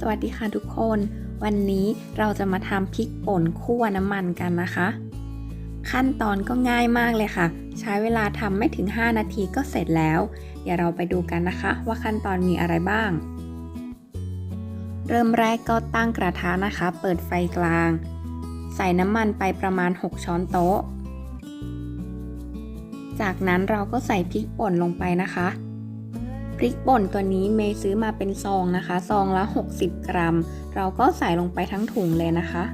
สวัสดีค่ะทุกคน วันนี้เราจะมาทำพริกป่นคั่วน้ำมันกันนะคะ ขั้นตอนก็ง่ายมากเลยค่ะ ใช้เวลาทำไม่ถึง 5 นาทีก็เสร็จแล้ว เดี๋ยวเราไปดูกันนะคะ ว่าขั้นตอนมีอะไรบ้าง เริ่มแรกก็ตั้งกระทะนะคะ เปิดไฟกลาง ใส่น้ำมันไปประมาณ 6 ช้อนโต๊ะ จากนั้นเราก็ใส่พริกป่นลงไปนะคะ พริกป่นตัวนี้เมย์ซื้อมาเป็นซองนะคะ ซองละ 60 กรัม เราก็ใส่ลงไปทั้งถุงเลยนะคะ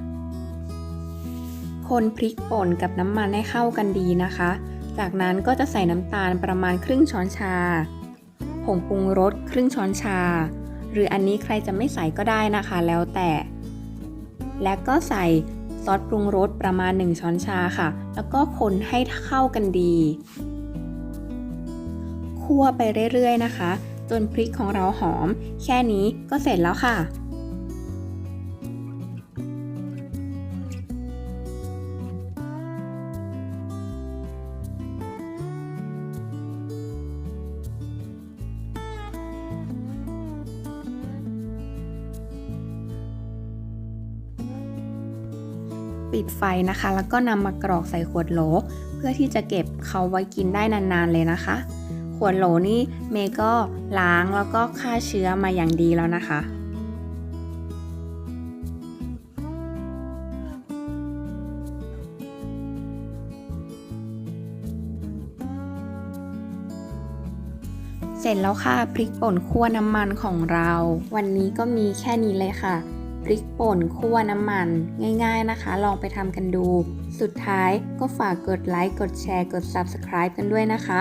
คนพริกป่นกับน้ำมันให้เข้ากันดีนะคะ จากนั้นก็จะใส่น้ำตาลประมาณครึ่งช้อนชา ผงปรุงรสครึ่งช้อนชา หรืออันนี้ใครจะไม่ใส่ก็ได้นะคะ แล้วแต่ และก็ใส่ซอสปรุงรสประมาณ 1 ช้อนชาค่ะ แล้วก็คนให้เข้ากันดี คั่วไปเรื่อยๆนะคะ จนพริกของเราหอม แค่นี้ก็เสร็จแล้วค่ะ ปิดไฟนะคะ แล้วก็นำมากรอกใส่ขวดโหลเพื่อที่จะเก็บเขาไว้กินได้นานๆเลยนะคะ ขวดโหลนี่เมย์ก็ล้างแล้วก็ฆ่าเชื้อมาอย่างดีแล้วนะคะเสร็จแล้วค่ะพริกป่นคั่วน้ำมันของเรา วันนี้ก็มีแค่นี้เลยค่ะพริกป่นคั่วน้ำมันง่าย ๆนะคะ ลองไปทำกันดู สุดท้ายก็ฝากกดไลค์กดแชร์กด Subscribe กันด้วยนะคะ